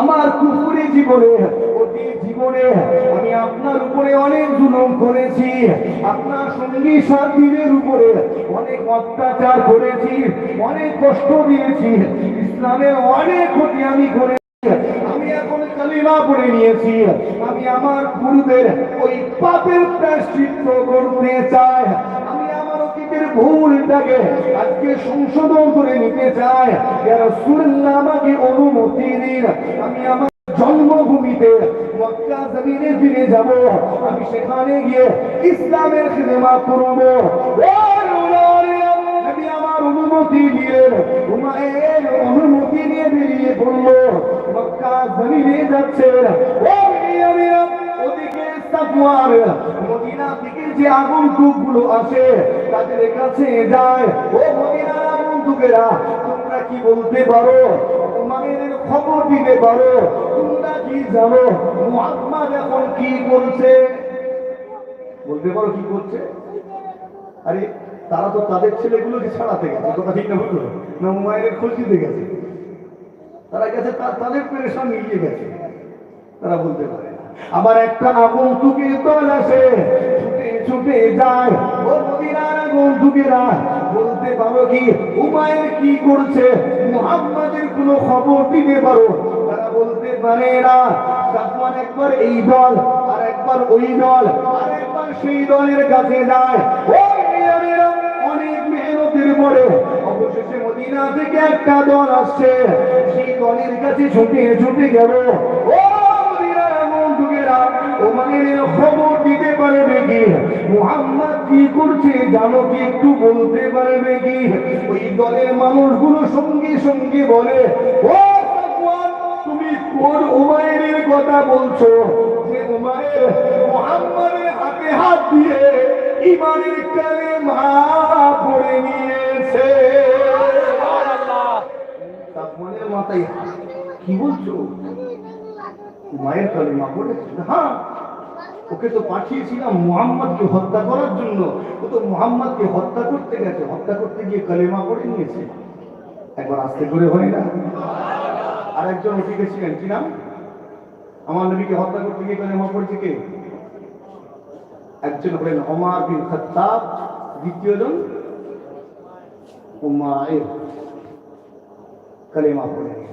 আমার কুকুরে জীবনে জীবনে আমি আপনার উপরে অনেক করেছি। আপনার সঙ্গী সাথীদের উপরে অনেক অত্যাচার করেছি, অনেক কষ্ট দিয়েছি। ইসলামের অনেক ক্ষতি আমি করেছি। আমি এখন কালিমা পড়ে নিয়েছি। আমি আমার পূর্বের ওই পাপের করতে চাই। আমি আমার জন্মভূমিতে ফিরে যাব। আমি সেখানে গিয়ে ইসলামের সিনেমা করব। অনুমতি হুমায়ের অনুমতি নিয়ে বেরিয়ে পড়ল। মক্কা জমিনে যাচ্ছেন ও মিয়ামিয়া, ওদিকে সাফওয়ার মদিনা থেকে যে আগন্তুকগুলো আসে, তাদের কাছে যায়। ও মদিনার আগন্তুকেরা, তোমরা কি বলতে পারো? তোমাদের খবর দিতে পারো? তোমরা কি জানো? মুহাম্মদ এখন কি করছে? বলতে পারো কি করছে? আরে, তারা তো তাদের ছেলেগুলোকে ছাড়াতে গেছে, কথা ঠিক না বলল না হুমায়ুনের খোঁজ দিতে গেছে। তারা গেছে তাদের পেরেশান মিলিয়ে গেছে। তারা বলতে পারে না। আবার একটা আগন্তুকের দল আসে, ছুটে যায়। বলতে পারো কি হুমায়ুন কি করছে? মুহাম্মাদের কোনো খবর দিতে পারো? তারা বলতে পারে না। তখন একবার এই দল, আর একবার ওই দল, আর একবার সেই দলের কাছে যায়। ওই অনেক মেহনতের পরে মদিনা থেকে একটা দল আসছে। সেই দলের কাছে ছুটে ছুটে গেল। ও খবর দিতে পারবে কি? মুহাম্মদ কি করছে জানো কি একটু বলতে পারবে কি? ওই দলের মানুষগুলো সঙ্গে সঙ্গে বলে, ও তুমি কোন উমায়ের কথা বলছো? যে উমায়ের মুহাম্মাদের হাতে হাত দিয়ে ইমানের কালেমা পড়ে নিয়েছে। সাফওয়ানের কি বলছো? মায়ের কালেমা হ্যাঁ ওকে তো পাঠিয়েছিলাম মুহাম্মদকে হত্যা করার জন্য। ও তো মুহাম্মদকে হত্যা করতে গেছে, হত্যা করতে গিয়ে কালেমা নিয়েছে। একবার আস্তে করে হয় না? আর একজন উঠে গেছিলেন, কি নাম? আমার নবীকে হত্যা করতে গিয়ে কালেমা কে? একজন হলেন ওমর বিন খাত্তাব কালেমা পড়ে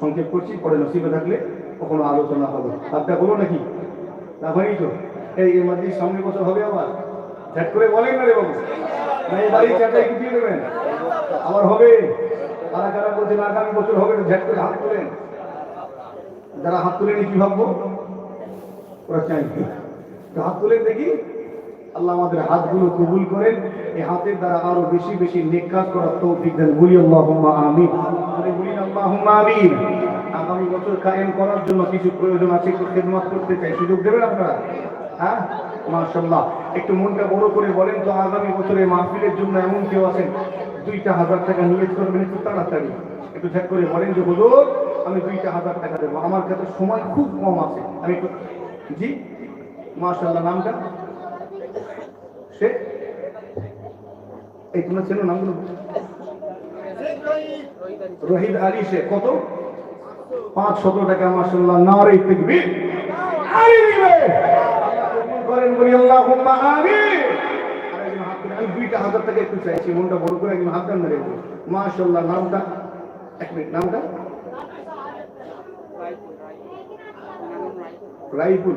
সংক্ষেপ করছি, পরে নসিবে থাকলে কখনো আলোচনা হবে। আপনার বলো নাকি? না হয়নি তো। এই এর সামনে বছর হবে আবার। ঝট করে বলেন না রে বাবু। না এই বাড়ি কি দিয়ে দেবেন? আবার হবে। কারা কারা বলছেন আগামী বছর হবে না ঝট করে হাত তোলেন। যারা হাত তুলেনি কি ভাববো? ওরা চাই হাত তোলেন দেখি। আল্লাহ আমাদের হাতগুলো কবুল করেন। এই হাতের দ্বারা আরও বেশি বেশি নেক কাজ করার তৌফিক দেন। বলি আল্লাহুম্মা আমিন। বলি আমিন। আগামী বছর কায়েম করার জন্য কিছু প্রয়োজন আছে, একটু খেদমত করতে চাই। সুযোগ দেবেন আপনারা? হ্যাঁ? মাশাল্লাহ একটু মনটা বড় করে বলেন তো, আগামী বছরে মাহফিলের জন্য এমন কেউ আছেন? দুইটা হাজার টাকা নিয়োগ করবেন একটু তাড়াতাড়ি। একটু ঝট করে বলেন যে, হুজুর, আমি দুইটা হাজার টাকা দেবো। আমার কাছে সময় খুব কম আছে। আমি একটু জি? মাশাল্লাহ নামটা? সে এই তোমার ছেলে নামগুলো রহিদ আলী সে কত? পাঁচ শত টাকা মাসাল্লাহ নারে আলী দিবে। কবুল করেন বলি, আল্লাহুম্মা আমিন। আমি দুইটা হাজার টাকা একটু চাইছি, মনটা বড় করে একজন হাত টান মেরে মাশাল্লাহ নামটা? এক মিনিট, নামটা? রাইফুল।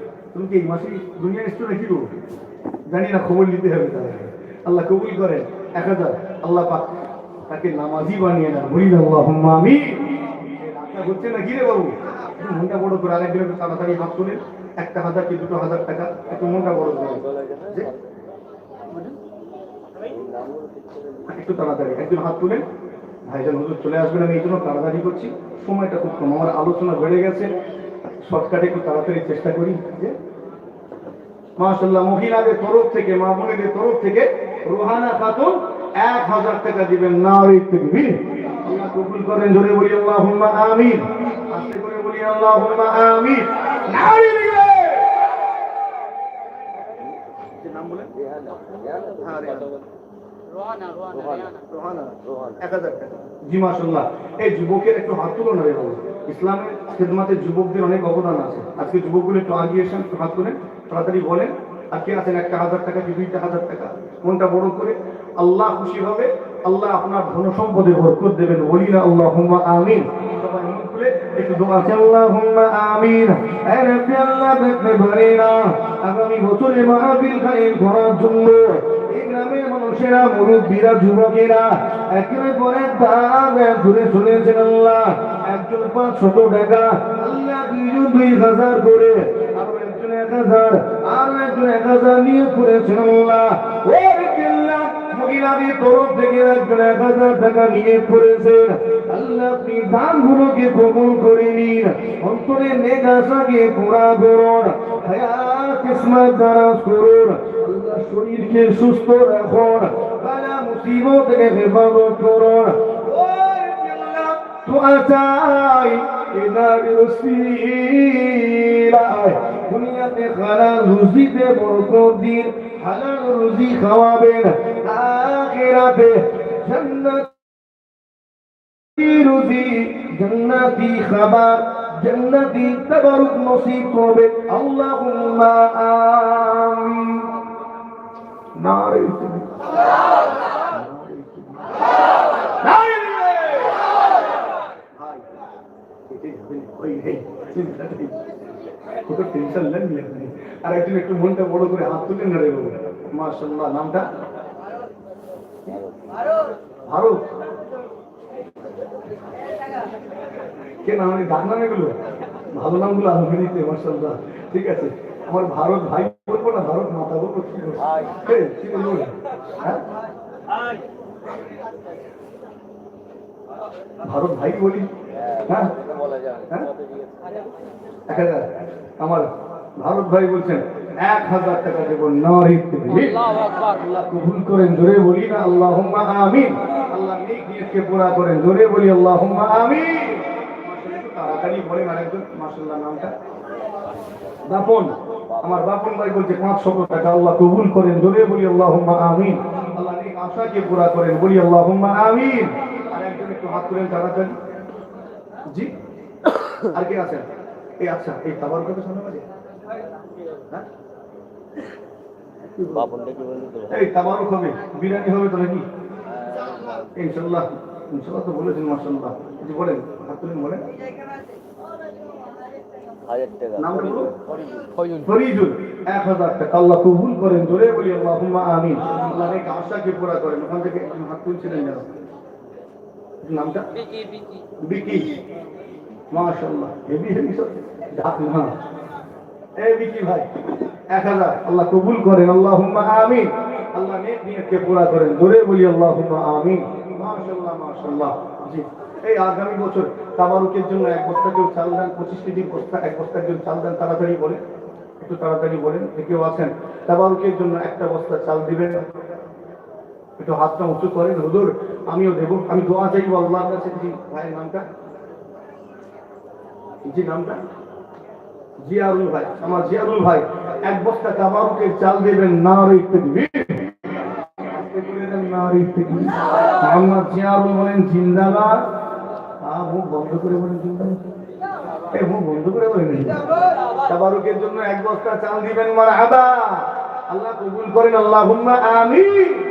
তুমি কি এই মাসেই দুনিয়া এসছো নাকি গো জানি না খবর নিতে হবে তাহলে আল্লাহ কবুল করে। এক হাজার। আল্লাহ পাক তাকে নামাজি বানিয়ে না বলি আল্লাহ আমি হচ্ছে না, কি রে বাবু? মনটা বড় করে। আরেকদিন একটু তাড়াতাড়ি হাত তোলেন একটা হাজার কি দুটো হাজার টাকা? একটু মনটা বড় করে। একটু তাড়াতাড়ি, একজন হাত তুলেন ভাইজান, হুজুর চলে আসবেন। আমি এই জন্য তাড়াতাড়ি করছি। সময়টা খুব কম। আমার আলোচনা বেড়ে গেছে। শর্টকাটে একটু তাড়াতাড়ি চেষ্টা করি যে মাশাল্লাহ মহিলাদের তরফ থেকে মা বোনেদের তরফ থেকে রোহানা খাতুন এক হাজার টাকা দিবেন থেকে আল্লাহ কবুল করেন জোরে বলি আল্লাহুম্মা আমিন। আস্তে করে বলি আল্লাহুম্মা আমিন। নারী দিবে নাম বলেন? এক হাজার টাকা। জি মাশাল্লাহ এই যুবকের একটু হাত তুলো না রে ইসলামের খেদমাতে যুবকদের অনেক অবদান আছে। আজকে যুবকগুলো একটু আগিয়ে এসেন হাত তুলেন, তাড়াতাড়ি বলেন আর কে আছেন একটা হাজার টাকা কি দুইটা হাজার টাকা। মনটা বড় করে আল্লাহ খুশি হবে, আল্লাহ আপনার ধন সম্পদে বরকত দেবেন। বলি না আল্লাহ আমিন জন্য এই গ্রামের মানুষেরা, মুরব্বীরা, যুবকেরা, একের পরে দাম দূরে চলেছেন আল্লাহ। একজন পাঁচশত টাকা, আল্লাহ দুইজন দুই হাজার করে, আরও একজন এক হাজার, আরও করেছেন অন্তরে নেক আশাকে পুরা করুন। হায়াত কিসমত দারাজ আল্লাহ শরীরকে সুস্থ রাখুন। বালা মুসিবত থেকে আল্লাহ চাই এনার রসিলায়। দুনিয়াতে হালাল রুজিতে বরকত দিন নারে টেনশন নেন আর একজন একটু মনটা বড় করে হাত তুলেন না রে বাবু। মাশাল্লাহ নামটা? ভারত। কে নাম এই ডাক নাম এগুলো? ভালো নামগুলো দিতে মাশাল্লাহ ঠিক আছে। আমার ভারত ভাই বলব না ভারত মাতা বলব কি বলব? কি? বলব? হ্যাঁ? ভারত ভাই বলি। হ্যাঁ? হ্যাঁ? আমার ভারত ভাই বলছেন এক হাজার টাকা দেবো কবুল করেন জোরে বলি না আল্লাহ আমিন। আল্লাহ নেক নিয়তকে পুরা করেন জোরে বলি আল্লাহ আমিন। তাড়াতাড়ি বলেন আরেকজন মাসাল্লাহ নামটা। বাপন আমার বাপন ভাই বলছে পাঁচশত টাকা আল্লাহ কবুল করেন জোরে বলি আল্লাহ আমিন। আল্লাহ আশাকে পুরা করেন বলি আল্লাহ আমিন। আর একজন একটু হাত করেন তাড়াতাড়ি। জি? আর কে আছেন এই আচ্ছা এই খাবার কত শোনা বাজে হ্যাঁ? এই বিরিয়ানি হবে তো নাকি? ইনশাল্লাহ ইনশাল্লাহ তো বলেছেন মাসাল্লাহ জি বলেন হাত তুলেন বলেন। এক হাজার টাকা। আল্লাহ কবুল করেন জোরে বলি আল্লাহ আমিন। আল্লাহ আশাকে পুরা করেন ওখান থেকে হাত তুলছিলেন যেন। নামটা? বিকি মাশাআল্লাহ। হেভি হেভি সব। এই বিকি ভাই এক হাজার। আল্লাহ কবুল করেন। আল্লাহ আমিন। আল্লাহ নিয়তকে পুরা করেন। জোরে বলি আল্লাহ আমিন। মাশাআল্লাহ মাশাআল্লাহ। জি। এই আগামী বছর তাবারুকের জন্য এক বস্তা কেউ চাল দেন পঁচিশ কেজি বস্তা এক বস্তা কেউ চাল দেন তাড়াতাড়ি বলে একটু একটু তাড়াতাড়ি বলেন যে কেউ আছেন। তাবারুকের জন্য একটা বস্তা চাল দিবেন। একটু হাতটা উঁচু করেন, হুজুর, আমিও দেবো, আমি দোয়া চাইব আল্লাহর কাছে, জি, ভাইয়ের নামটা। জি, নামটা? জিয়ারুল ভাই, আমার জিয়ারুল ভাই, এক বস্তা তাবারুকের চাল দেবেন না রেখে দিবেন আল্লাহ কবুল করেন, আল্লাহুম্মা আমিন।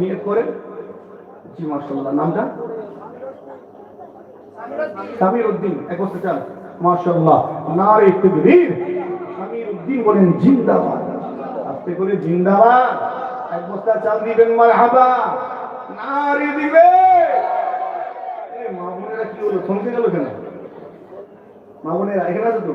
নিয়ত করেন জি মার্শাল্লাহ নামটা? সামির উদ্দিন এক বস্তা চাল। মার্শাল্লাহ নারে তকবীর সামির উদ্দিন বলেন জিন্দাবাদ। আস্তে করে জিন্দাবাদ। এক বস্তা চাল দিবেন, মারহাবা। নারী দিবে। মা বোনেরা কি হলো থমকে গেল কেন? মা বোনেরা, এখানে আছে তো?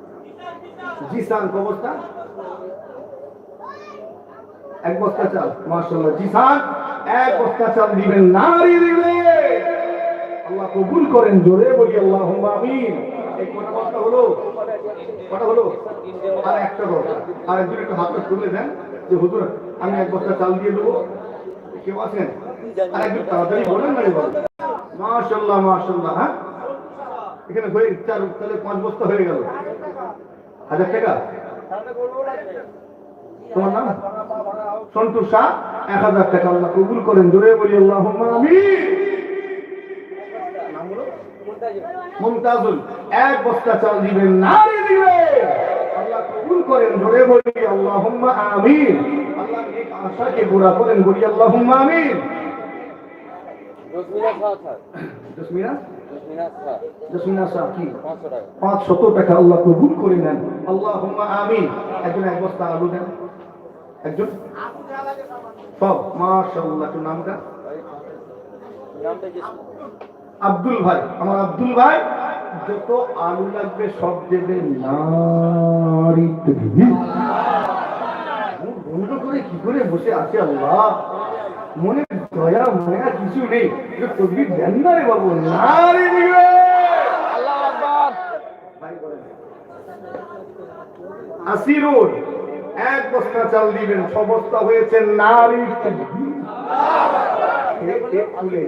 জিসান এক বস্তা চাল মার্শাল্লাহ এক বস্তা চাল দিবেন নারী আল্লাহ কবুল করেন, জোরে বলি আল্লাহ আমিন। দেন, যে আমি এক বস্তা চাল দিয়ে দেবো। কেউ আছেন? তাড়াতাড়ি বলেন না মাশাল্লাহ হ্যাঁ? এখানে চার তাহলে পাঁচ বস্তা হয়ে গেল। হাজার টাকা? তোমার নাম? শাহ এক হাজার টাকা আল্লাহ কবুল করেন। জোরে বলি আল্লাহ আমি মুমতাজুল এক বস্তা চাল দিবেন নারী দিবে আল্লাহ কবুল করেন। জোরে বলি আল্লাহ আমিন। আল্লাহ আশাকে পুরা করেন। বলি আল্লাহ আমিন। জসমিনা খাওয়া জসমিনা পাঁচ শত টাকা। আল্লাহ কবুল করে নেন। আল্লাহ আমিন। একজন এক বস্তা আলু দেন। একজন? সব। নামটা নামটা আব্দুল ভাই। আমার আব্দুল ভাই যত আলু লাগবে সব দেবে নারী। করে কি করে বসে আছে আল্লাহ? মনে দয়া মায়া কিছু নেই একটু দেন না রে বাবু ভাই বলেন। আসিরুন এক বস্তা চাল দিবেন ছ বস্তা হয়েছে নারী তকবীর।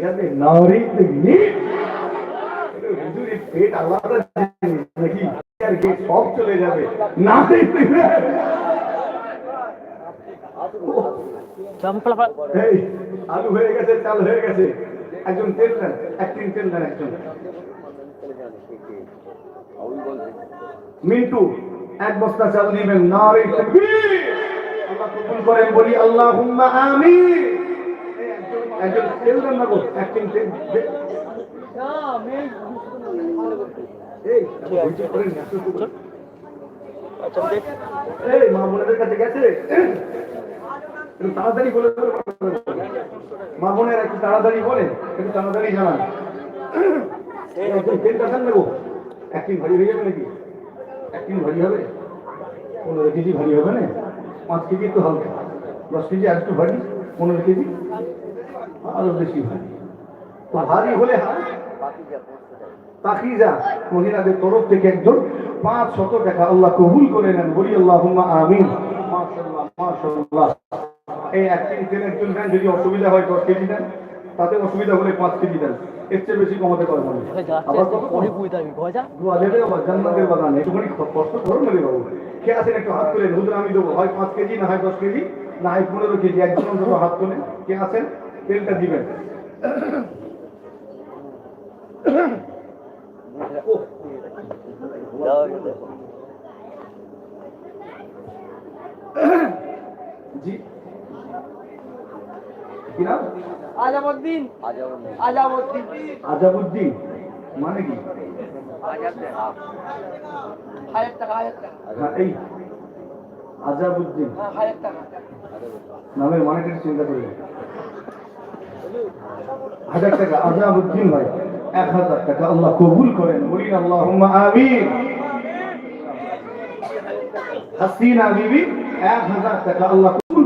যাবে তকবীর। আলাদা সব চলে যাবে তকবীর। এই আলু হয়ে গেছে চাল হয়ে গেছে। একজন তেল দেন এক তিন তেল দেন একজন। মিন্টু এক বস্তা চাল নারী তাকবীর আল্লাহ কবুল করেন বলি আল্লাহুম্মা আমিন। একজন- তেল দেন না গো এক তিন তেল এই না, আচ্ছা দেখ। এই মা বোনেদের কাছে গেছে। তাড়াতাড়ি বলে মা বোনের একটু তাড়াতাড়ি বলে, একটু তাড়াতাড়ি জানান। নেব একদিন ভারী হয়ে যাবে নাকি? একদিন ভারী হবে? পনেরো কেজি ভারী হবে না? পাঁচ কেজি দশ কেজি একটু ভারী, পনেরো কেজি বেশি ভারী। ভারী হলে মহিলাদের তরফ থেকে একজন পাঁচ শত টাকা আল্লাহ কবুল করে নেন। বলি আল্লাহ আমিন। মাশাআল্লাহ মাশাআল্লাহ। এই এক কেজি তেল একজন দেন যদি অসুবিধা হয় দশ কেজি দেন তাতে অসুবিধা হলে পাঁচ কেজি দেন। এর চেয়ে বেশি কমাতে পারব না আবার দোয়া দেবে আবার জান্নাতের বাগানে একটুখানি কষ্ট করো না রে বাবু। কে আছেন একটু হাত তুলেন হুজুর আমি দেবো। হয় পাঁচ কেজি না হয় দশ কেজি না হয় পনেরো কেজি। একজন অন্তত হাত তোলেন। কে আছেন? তেলটা দিবেন। জি। কি নাম? মানে কি? হাজার টাকা হাজার টাকা। হ্যাঁ, এই আজাবুদ্দিন হ্যাঁ হাজার টাকা। নামের মানেটা চিন্তা করি হাজার টাকা আজাবুদ্দিন ভাই এক হাজার টাকা আল্লাহ কবুল করেন। বলি আল্লাহ আমিন। হাসিনা বিবি এক হাজার টাকা আল্লাহ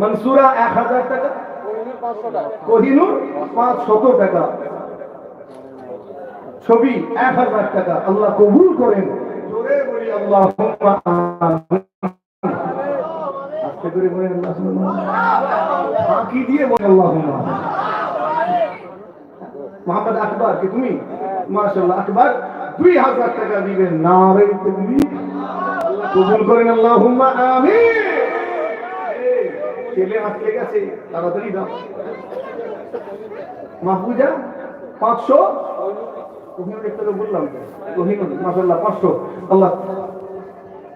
মনসুরা এক হাজার টাকা, কোহিনুর পাঁচ শত টাকা। ছবি এক হাজার টাকা, আল্লাহ কবুল করেন। জোরে বলেন ফাঁকি দিয়ে বলে আল্লাহ মোহাম্মদ আকবর, কি তুমি? মাশাল্লাহ আকবর, দুই হাজার টাকা দিবেন না রে তুমি কবুল করেন আল্লাহ আমিন। ছেলে আটকে গেছে তাড়াতাড়ি দাও। মাহফুজা, পাঁচশো? একটু বললাম মাসাল্লাহ পাঁচশো। আল্লাহ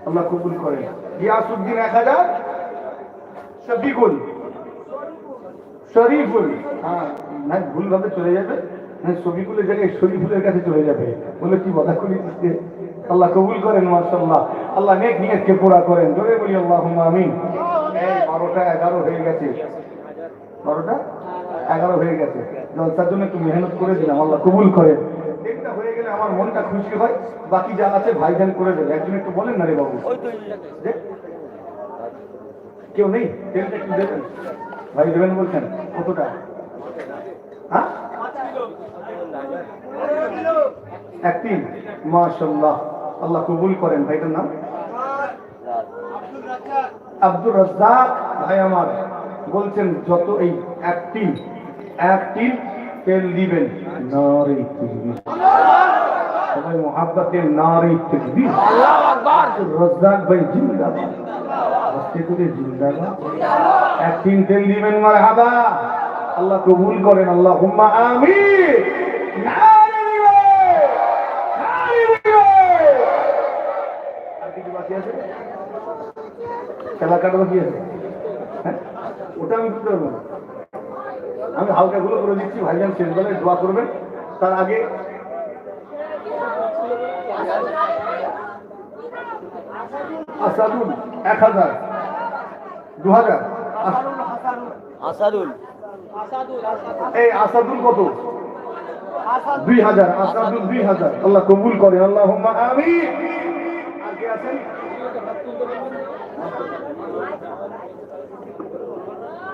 আল্লাহ কবুল করেন। গিয়াসুদ্দিন এক হাজার শরীফুল। হ্যাঁ না ভুলভাবে চলে যাবে। হ্যাঁ শফিকুলের জায়গায় শরীফুলের কাছে চলে যাবে। বলে কি কথা করি? আল্লাহ কবুল করেন মার্শাল্লাহ আল্লাহ নেক নিয়তকে পুরা করেন। জোরে বলি আল্লাহ আমিন। বারোটা এগারো হয়ে গেছে। বারোটা এগারো হয়ে গেছে। জলসার জন্য একটু মেহনত করে দিলাম আল্লাহ কবুল করেন এটা হয়ে গেলে আমার মনটা খুশি হয় বাকি যা আছে ভাইজান করে দেবে। একজন একটু বলেন না রে বাবু। কেউ নেই? তেলটা একটু দেবেন। ভাই দেবেন বলছেন কতটা? হ্যাঁ? এক তিন মাশাল্লাহ আল্লাহ কবুল করেন ভাইটার নাম। আব্দুর রাজ্জাক ভাই আমার বলছেন, যত এই এক টিন এক টিন তেল দিবেন। নারী তকবীর সবাই মোহাব্বতের নারী আল্লাহ রাজ্জাক ভাই জিন্দাবাদ। জিন্দাবাদ। এক টিন তেল দিবেন মারহাবা। আল্লাহ কবুল করেন। আল্লাহ হুম্মা আমিন। নারী দিবে নারী দিবে আর কিছু বাকি আছে খেলা কাটবা কি আছে? হ্যাঁ? ওটা আমি পারব না। আমি হালকা গুলো করে দিচ্ছি ভাইজান শেষ বেলায় দোয়া করবেন। তার আগে আসাদুল এক হাজার দু হাজার। আসাদুল। এই আসাদুল কত? দুই হাজার আসাদুল দুই হাজার। আল্লাহ কবুল করে আল্লাহ আমি আগে আছেন?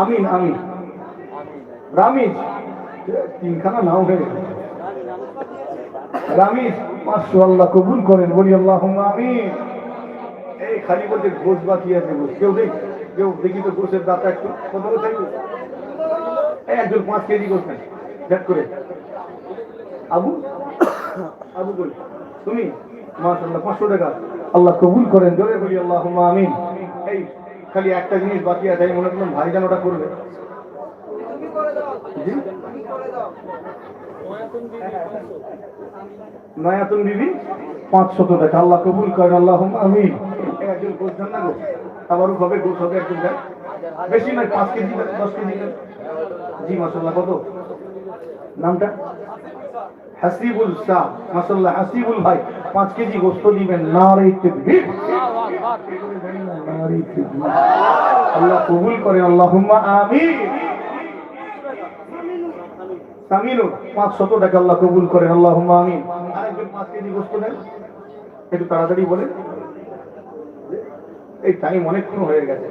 আমিন আমিন। রামিজ, তিনখানা নাও হয়ে গেল। রামিজ, পাঁচশো আল্লাহ কবুল করেন, বলি আল্লাহ আমিন। এই খালি বলতে গোস বাকি আছে গোস কেউ দেখ, কেউ দেখি তো গোসের দাতা একটু চাইবে এই একজন পাঁচ কেজি নেই দেখ করে। আবু? আবু বলি, তুমি? মাশাল্লাহ পাঁচশো টাকা। আল্লাহ কবুল করেন, জোরে বলি আল্লাহ আমিন। এই খালি একটা জিনিস বাকি আছে, আমি মনে করলাম ভাইজান ওটা করবে? নয়াতুন বিবি? পাঁচশত টাকা, আল্লাহ কবুল করেন আল্লাহ আমি একজন গোস দেন না গো? আমারও হবে গোস হবে একজন দেন। বেশি নয়, পাঁচ কেজি দশ কেজি। জি মাসাল্লাহ কত? নামটা? হাসিবুল শাহ মাসাল্লাহ হাসিবুল ভাই, পাঁচ কেজি গোস্ত দিবেন না রে। আল্লাহ কবুল আমিন। সামিনু পাঁচশত টাকা আল্লাহ কবুল আমিন। আরেকজন পাঁচ কেজি গোস্ত দেন, একটু তাড়াতাড়ি বলে এই টাইম অনেকক্ষণ হয়ে গেছে।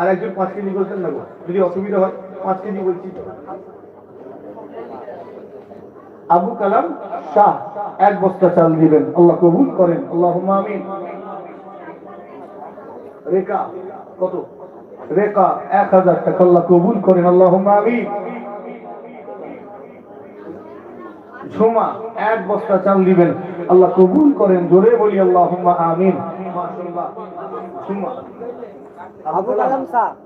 আর একজন পাঁচ কেজি বলছেন না যদি অসুবিধা হয় পাঁচ কেজি বলছি। আবু কালাম শাহ, এক বস্তা চাল দিবেন। আল্লাহ কবুল করেন। আল্লাহ আমিন। রেখা, কত? রেখা, এক হাজার টাকা। আল্লাহ কবুল করেন। আল্লাহ আমিন। ঝুমা, এক বস্তা চাল দিবেন। আল্লাহ কবুল করেন। জোরে বলি আল্লাহ আমিন। ঝুমা। আবু কালাম শাহ।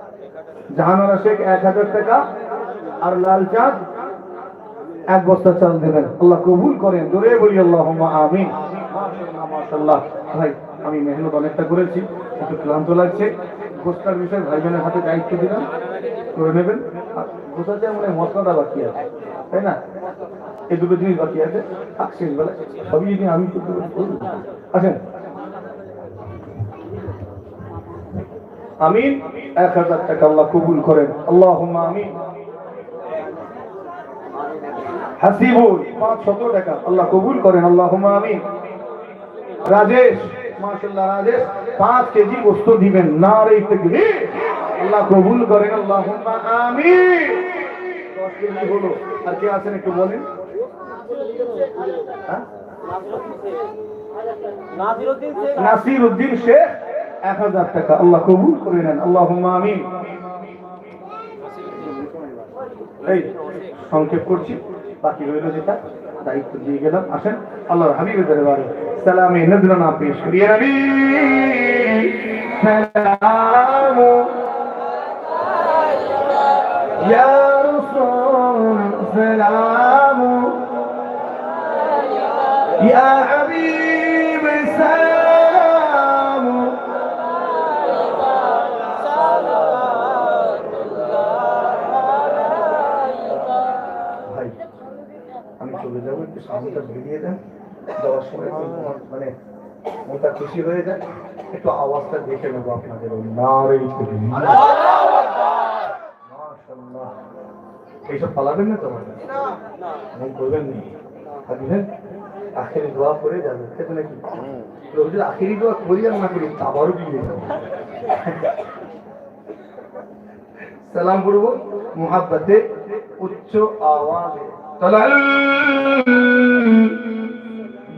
জাহানারা শেখ এক হাজার টাকা আর লাল চাঁদ এক বস্তা চাল দেবেন। আল্লাহ কবুল করেন। জোরে বলি আল্লাহ মাশাআল্লাহ ভাই, আমি মেহনত অনেকটা করেছি, একটু ক্লান্ত লাগছে। গোস্তার বিষয়ে ভাই বোনের হাতে দায়িত্ব দিলাম, করে নেবেন। আর গোসাতে মানে মশলাটা বাকি আছে, তাই না? এই দুটো জিনিস বাকি আছে। থাক শেষ বেলা সবই যদি আমি করতে পারি করব। আসেন আমিন। এক হাজার টাকা আল্লাহ কবুল করেন। আল্লাহ আমিন। হাসিবুল পাঁচ শত টাকা আল্লাহ কবুল করেন। আল্লাহ আমিন। রাজেশ মাশাল্লাহ রাজেশ পাঁচ কেজি গোস্ত দিবেন। না রে আল্লাহ কবুল করেন। আল্লাহ আমিন। দশ কেজি হলো। আর কে আছেন একটু বলেন। হ্যাঁ? নাসির উদ্দিন শেখ। এক হাজার টাকা আল্লাহ কবুল করে নেন। আল্লাহ আমিন। এই, সংক্ষেপ করছি। বাকি রইল যেটা, দায়িত্ব দিয়ে গেলাম। আসেন, আল্লাহর হাবিবের দরবারে। সালামে নজরানা পেশ করিয়ে নবী সালামু ইয়া রাসূল, সালামু ইয়া হাবিব। দেওয়ার সময় মানে মনটা খুশি হয়ে যায়। একটু আওয়াজটা দেখে আপনাদের এইসব পালাবেন না তোমার? করবেন না? আবারও সালাম করব মোহাব্বতে, উচ্চ আওয়াজে।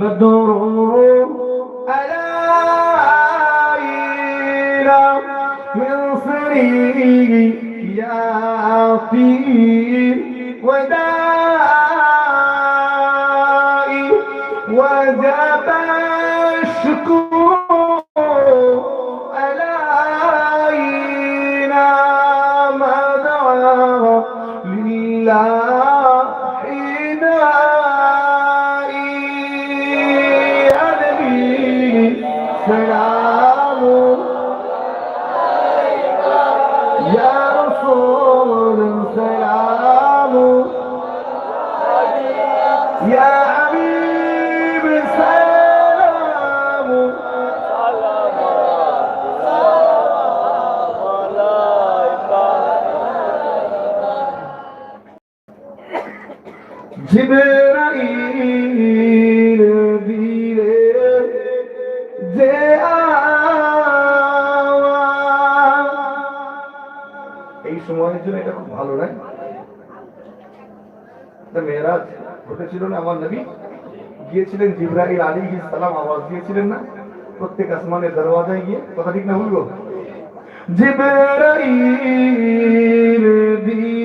البدر علينا من صرياتي ودائي জিবরাইল দিলে যে এই সময়ের জন্য এটা খুব ভালো, না? মেয়েরাজ ঘটেছিল না? আমার নবী গিয়েছিলেন জিব্রাহিল আলী সালাম, আওয়াজ দিয়েছিলেন না? প্রত্যেক আসমানের দরওয়াজায় গিয়ে। কথা ঠিক না ভুলবো জিব্রাহিল দিয়ে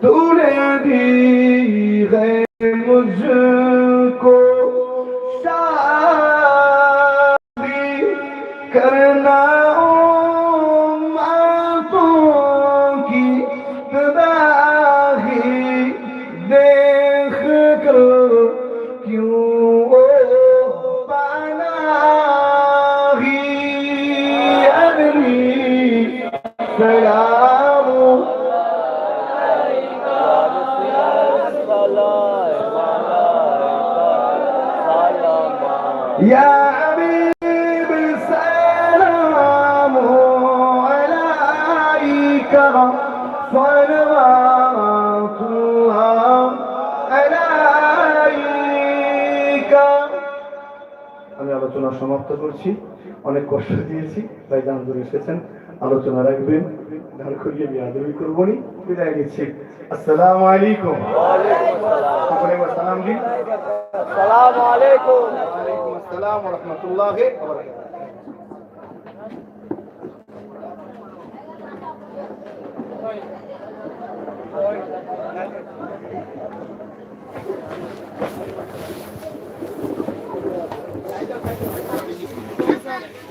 tous les dires আলোচনা সমাপ্ত করছি। অনেক কষ্ট দিয়েছি তাই দাম ধরে এসেছেন। আলোচনা রাখবেন। ধার করিয়ে বিয়াদবি করব নি। বিদায় নিচ্ছি। আসসালামু আলাইকুম। সকলে সালাম দিন। আসসালামু আলাইকুম। ওয়ালাইকুম আসসালাম ওয়া রাহমাতুল্লাহি ওয়া বারাকাতুহু Thank Thank you.